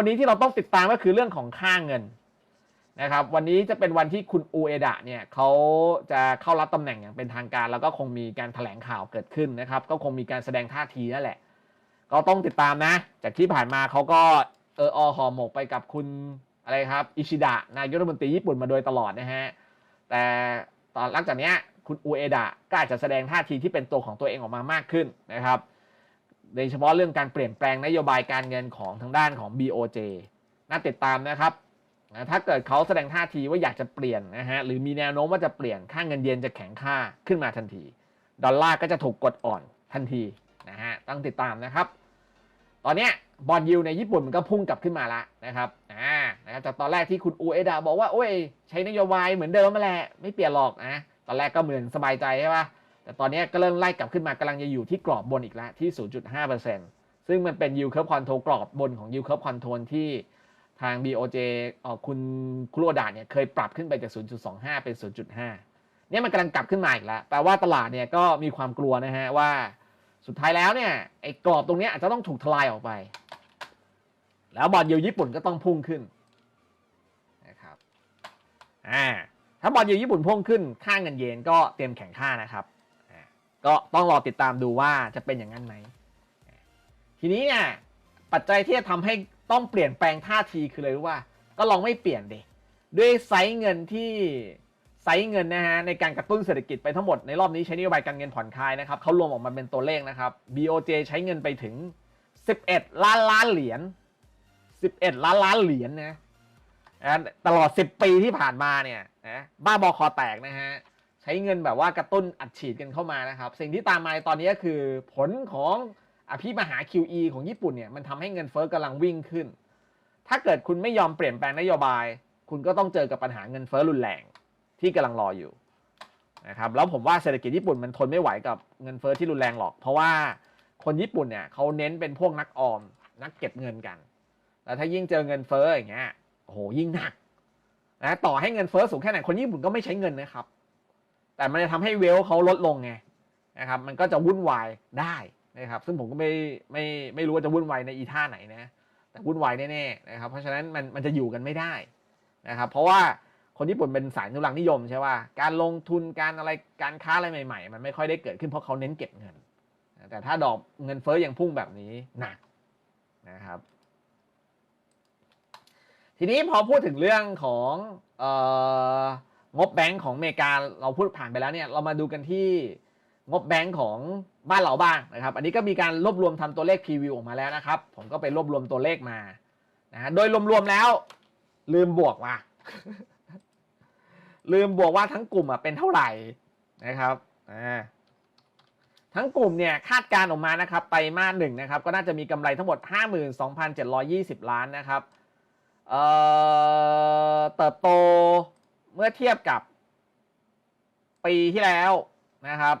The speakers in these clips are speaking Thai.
วันนี้ที่เราต้องติดตามก็คือเรื่องของค่าเงินนะครับวันนี้จะเป็นวันที่คุณอูเอดะเนี่ยเขาจะเข้ารับตำแหน่งอย่างเป็นทางการ แล้วก็คงมีการแถลงข่าวเกิดขึ้นนะครับก็คงมีการแสดงท่าทีนั่นแหละ ก็ต้องติดตามนะ จากที่ผ่านมาเขาก็เอออห่อหมกไปกับคุณอะไรครับอิชิดะนายกรัฐมนตรีญี่ปุ่นมาโดยตลอดนะฮะแต่ตอนหลังจากนี้คุณอูเอดะก็อาจจะแสดงท่าทีที่เป็นตัวของตัวเองออกมามากขึ้นนะครับ โดยเฉพาะเรื่องการเปลี่ยนแปลงนโยบายการเงินของทางด้านของ BOJ น่าติดตามนะครับถ้าเกิดเขาแสดงท่าทีว่าอยากจะเปลี่ยนนะฮะหรือมีแนวโน้มว่าจะเปลี่ยนค่างเงินเยนจะแข็งค่าขึ้นมาทันที ดอลลาร์ก็จะถูกกดอ่อนทันทีนะฮะต้องติดตามนะครับ ตอนนี้บอลยูในญี่ปุ่นมันก็พุ่งกลับขึ้นมาแล้วนะครับอ่านะครับจากตอนแรกที่คุณอูเอดาบอกว่าโอ้ยใช้นโยบายเหมือนเดิมมาแหละไม่เปลี่ยนหรอกนะตอนแรกก็เหมือนสบายใจใช่ปะ แต่ตอนนี้ก็เริ่มไล่กลับขึ้นมากำลังจะอยู่ที่กรอบบนอีกแล้วที่ 0.5%ซึ่งมันเป็น yield curve control กรอบบนของ yield curve control ที่ทาง BOJ ออคุณคุโรดาเนี่ยเคยปรับขึ้นไปจาก 0.25 เป็น 0.5 เนี่ยมันกำลังกลับขึ้นมาอีกแล้ว แปลว่าตลาดเนี่ยก็มีความกลัวนะฮะว่าสุดท้ายแล้วเนี่ยไอ้กรอบตรงนี้อาจจะต้องถูกทลายออกไป แล้วบอลยูญี่ปุ่นก็ต้องพุ่งขึ้นนะครับอ่าถ้าบอลยูญี่ปุ่นพุ่งขึ้นค่างเงินเยนก็เตรียมแข่งค่านะครับ ก็ต้องรอติดตามดูว่าจะเป็นอย่างนั้นไหม ทีนี้เนี่ยปัจจัยที่จะทำให้ต้องเปลี่ยนแปลงท่าทีคือเลยรู้ว่า ก็ลองไม่เปลี่ยนเดด้วยไซส์เงินที่ไซส์เงินนะฮะในการกระตุ้นเศรษฐกิจไปทั้งหมดในรอบนี้ใช้นโยบายการเงินผ่อนคลายนะครับเขารวมออกมาเป็นตัวเลขนะครับ BOJ ใช้เงินไปถึง 11 ล้านล้านเหรียญ11 ล้านล้านเหรียญนะนะตลอด 10 ปีที่ผ่านมาเนี่ยนะบ้าบอคอแตกนะฮะ ใช้เงินแบบว่ากระตุ้นอัดฉีดกันเข้ามานะครับ สิ่งที่ตามมาตอนนี้ก็คือผลของอภิมหา QE ของญี่ปุ่นเนี่ยมันทำให้เงินเฟ้อกำลังวิ่งขึ้น ถ้าเกิดคุณไม่ยอมเปลี่ยนแปลงนโยบาย คุณก็ต้องเจอกับปัญหาเงินเฟ้อรุนแรงที่กำลังรออยู่นะครับแล้วผมว่าเศรษฐกิจญี่ปุ่นมันทนไม่ไหวกับเงินเฟ้อที่รุนแรงหรอก เพราะว่าคนญี่ปุ่นเนี่ยเขาเน้นเป็นพวกนักออม นักเก็บเงินกัน แล้วถ้ายิ่งเจอเงินเฟ้ออย่างเงี้ยโอ้โหยิ่งหนักนะต่อให้เงินเฟ้อสูงแค่ไหนคนญี่ปุ่นก็ไม่ใช้เงินนะครับ แต่มันจะทำให้เวลเขาลดลงไงนะครับมันก็จะวุ่นวายได้นะครับซึ่งผมก็ไม่ไม่ไม่รู้ว่าจะวุ่นวายในอีท่าไหนนะแต่วุ่นวายแน่ๆนะครับเพราะฉะนั้นมันมันจะอยู่กันไม่ได้นะครับเพราะว่าคนญี่ปุ่นเป็นสายนุรังนิยมใช่ป่ะการลงทุนการอะไรการค้าอะไรใหม่ ๆ มันไม่ค่อยได้เกิดขึ้นเพราะเขาเน้นเก็บเงิน แต่ถ้าดอกเงินเฟ้อยังพุ่งแบบนี้หนักนะครับ ทีนี้พอพูดถึงเรื่องของเออ งบแบงก์ของอเมริกาเราพูดผ่านไปแล้วเนี่ยเรามาดูกันที่งบแบงก์ของบ้านเราบ้างนะครับ อันนี้ก็มีการรวบรวมทำตัวเลขพรีวิวออกมาแล้วนะครับ ผมก็ไปรวบรวมตัวเลขมานะฮะโดยรวมๆแล้ว ลืมบวกว่ะลืมบวกว่าทั้งกลุ่มอะเป็นเท่าไหร่นะครับอ่าทั้งกลุ่มเนี่ยคาดการณ์ออกมานะครับไปมาหนึ่งนะครับ ก็น่าจะมีกำไรทั้งหมด 52,720 ล้านนะครับเอ่อเติบโต เมื่อเทียบกับปีที่แล้วนะครับ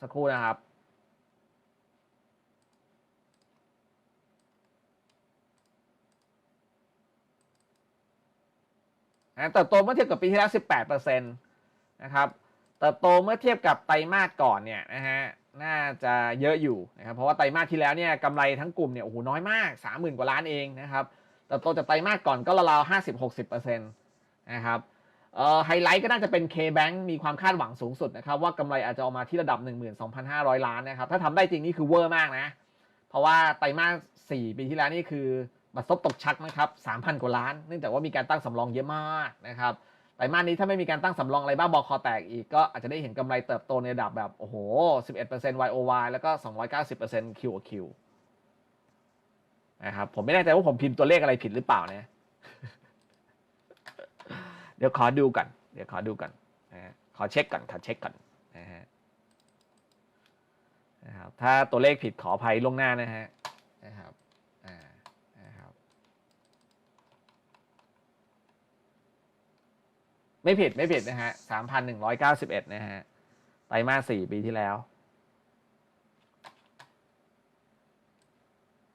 สักครู่นะครับนะเติบโตเมื่อเทียบกับปีที่แล้ว 18%นะครับ เติบโตเมื่อเทียบกับไตรมาสก่อนเนี่ยนะฮะ น่าจะเยอะอยู่นะครับเพราะว่าไตรมาสที่แล้วเนี่ยกำไรทั้งกลุ่มเนี่ยโอ้โหน้อยมาก 30,000 กว่าล้านเองนะครับเติบโตจากไตรมาสก่อนก็ราวๆ50-60%นะครับเอ่อไฮไลท์ก็น่าจะเป็น K-Bank มีความคาดหวังสูงสุดนะครับว่ากำไรอาจจะออกมาที่ระดับ 12,500 ล้านนะครับถ้าทำได้จริงนี่คือเวอร์มากนะ เพราะว่าไตรมาส4ปีที่แล้วนี่คือบัตรซบตกชักนะครับ3,000 กว่าล้าน เนื่องจากว่ามีการตั้งสำรองเยอะมากนะครับ ไตรมาสนี้ถ้าไม่มีการตั้งสำรองอะไรบ้าบอคอแตกอีกก็อาจจะได้เห็นกำไรเติบโตในระดับแบบโอ้โห 11% YOY แล้วก็ 290% QOQ นะครับผมไม่แน่ใจว่าผมพิมพ์ตัวเลขอะไรผิดหรือเปล่านะ เดี๋ยวขอดูก่อน เดี๋ยวขอดูก่อนนะฮะขอเช็คก่อนขอเช็คก่อนนะฮะนะครับถ้าตัวเลขผิดขออภัยล่วงหน้านะฮะนะครับ อ่า นะครับ ไม่ผิดไม่ผิดนะฮะสามพันหนึ่งร้อยเก้าสิบเอ็ดนะฮะไตรมาสสี่ปีที่แล้ว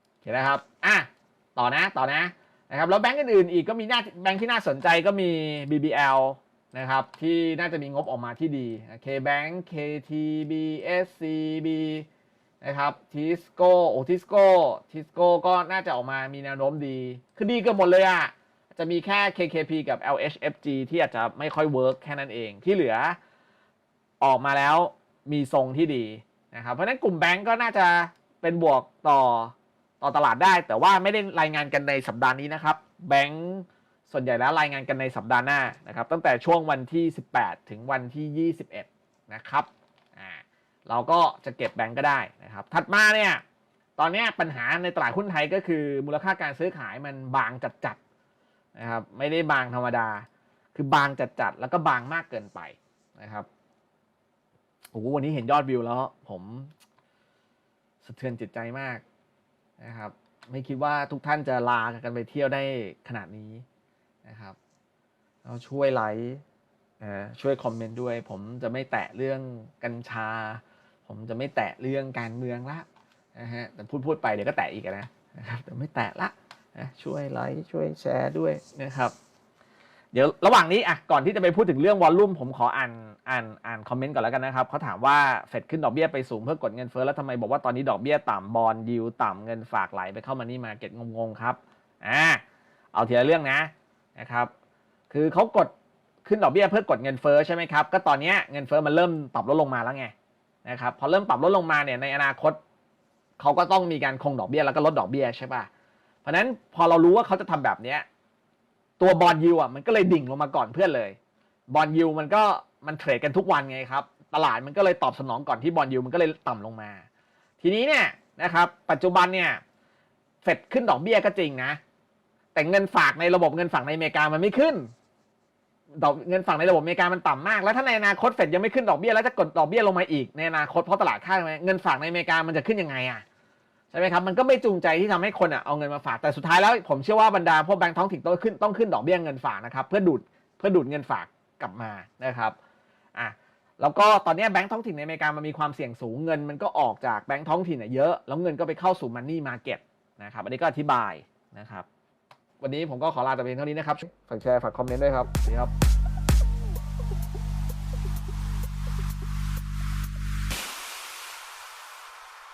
โอเคนะครับ อะ ต่อนะ ต่อนะ นะครับ แล้วแบงก์อื่นๆ อีกก็มีหน้าแบงก์ที่น่าสนใจก็มี BBL นะครับ ที่น่าจะมีงบออกมาที่ดี K-Bank KTB SCB นะครับทิสโก้โอทิสโก้ทิสโก้ก็น่าจะออกมามีแนวโน้มดี คือดีเกันหมดเลยอะ่ะ จะมีแค่ KKP กับ LHFG ที่อาจจะไม่ค่อยเวิร์กแค่นั้นเองที่เหลือออกมาแล้วมีทรงที่ดีนะครับเพราะนั้นกลุ่มแบงก์ก็น่าจะเป็นบวกต่อต่อตลาดได้ แต่ว่าไม่ได้รายงานกันในสัปดาห์นี้นะครับ แบงก์ส่วนใหญ่แล้วรายงานกันในสัปดาห์หน้านะครับ ตั้งแต่ช่วงวันที่ 18 ถึงวันที่ 21 นะครับอ่าเราก็จะเก็บแบงก์ก็ได้นะครับ ถัดมาเนี่ยตอนนี้ปัญหาในตลาดหุ้นไทยก็คือมูลค่าการซื้อขายมันบางจัดๆ นะครับ ไม่ได้บางธรรมดา คือบางจัดๆแล้วก็บางมากเกินไปนะครับโอ้โหวันนี้เห็นยอดวิวแล้ว ผมสะเทือนจิตใจมากนะครับ ไม่คิดว่าทุกท่านจะลากันไปเที่ยวได้ขนาดนี้นะครับเราช่วยไลค์อ่าช่วยคอมเมนต์ด้วย ผมจะไม่แตะเรื่องกัญชา ผมจะไม่แตะเรื่องการเมืองละนะฮะแต่พูดพูดไปเดี๋ยวก็แตะอีกนะนะครับแต่ไม่แตะละ นะช่วยไลค์ช่วยแชร์ด้วยนะครับ เดี๋ยวระหว่างนี้อะก่อนที่จะไปพูดถึงเรื่องวอลลุ่มผมขออ่านอ่านอ่านคอมเมนต์ก่อนแล้วกันนะครับเขาถามว่าเฟดขึ้นดอกเบี้ยไปสูงเพื่อกดเงินเฟ้อแล้วทำไมบอกว่าตอนนี้ดอกเบี้ยต่ำบอลยิวต่ำเงินฝากไหลไปเข้ามานี่มาเก็ตงงๆครับอ่าเอาทีละเรื่องนะนะครับ คือเขากดขึ้นดอกเบี้ยเพื่อกดเงินเฟ้อใช่ไหมครับก็ตอนนี้เงินเฟ้อมันเริ่มปรับลดลงมาแล้วไงนะครับพอเริ่มปรับลดลงมาเนี่ยในอนาคตเขาก็ต้องมีการคงดอกเบี้ยแล้วก็ลดดอกเบี้ยใช่ป่ะ เพราะนั้นพอเรารู้ว่าเขาจะทำแบบเนี้ยตัวบอลยูอะมันก็เลยดิ่งลงมาก่อนเพื่อนเลยบอลยูมันก็มันเทรดกันทุกวันไงครับ ตลาดมันก็เลยตอบสนองก่อนที่บอลยูมันก็เลยต่ำลงมา ทีนี้เนี่ยนะครับ ปัจจุบันเนี่ยเฟดขึ้นดอกเบี้ยก็จริงนะ แต่เงินฝากในระบบเงินฝากในอเมริกามันไม่ขึ้น ดอกเงินฝากในระบบอเมริกามันต่ำมาก แล้วถ้าในอนาคตเฟดยังไม่ขึ้นดอกเบี้ยแล้วจะกดดอกเบี้ยลงมาอีกในอนาคตเพราะตลาดคาดไว้เงินฝากในอเมริกามันจะขึ้นยังไงอะ ช่ไหมครับ มันก็ไม่จูงใจที่ทำให้คนอะเอาเงินมาฝาก แต่สุดท้ายแล้วผมเชื่อว่าบรรดาพวกแบงก์ท้องถิ่นต้องขึ้นต้องขึ้นดอกเบี้ยเงินฝากนะครับเพื่อดูดเพื่อดูดเงินฝากกลับมานะครับอะแล้วก็ตอนนี้แบงก์ท้องถิ่นในอเมริกามันมีความเสี่ยงสูงเงิน มันก็ออกจากแบงก์ท้องถิ่นเนี่ยเยอะแล้วเงินก็ไปเข้าสู่มันนี่มาเก็ตนะครับอันนี้ก็อธิบายนะครับ วันนี้ผมก็ขอลาแต่เพียงเท่านี้นะครับฝากแชร์ฝากคอมเมนต์ด้วยครับสวัสดีครับ